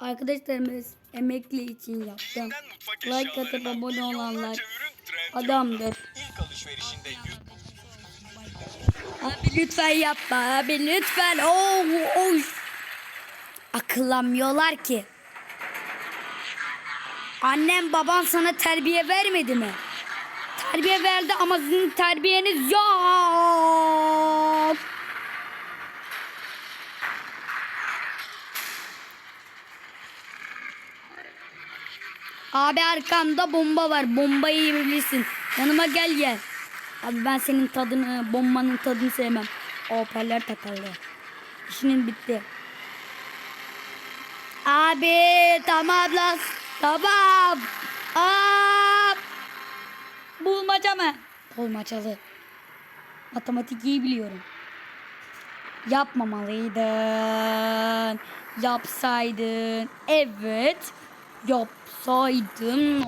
Arkadaşlarımız emekli için yaptım. Like atıp abone olanlar adamdır. ilk alışverişinde Abi lütfen yapma abi lütfen. Oh, oh. Akıllanmıyorlar ki. Annem baban sana terbiye vermedi mi? Terbiye verdi ama sizin terbiyeniz yok. Abi arkanda bomba var. Bombayı yiyebilirsin. Yanıma gel gel. Abi ben senin tadını, bombanın tadını sevmem. Hoparlör takarlı. İşinin bitti. Abi tamam lan. Tamam. Aa, bulmaca mı? Bulmacalı. Matematik iyi biliyorum. Yapmamalıydın. Yapsaydın. Evet saydım.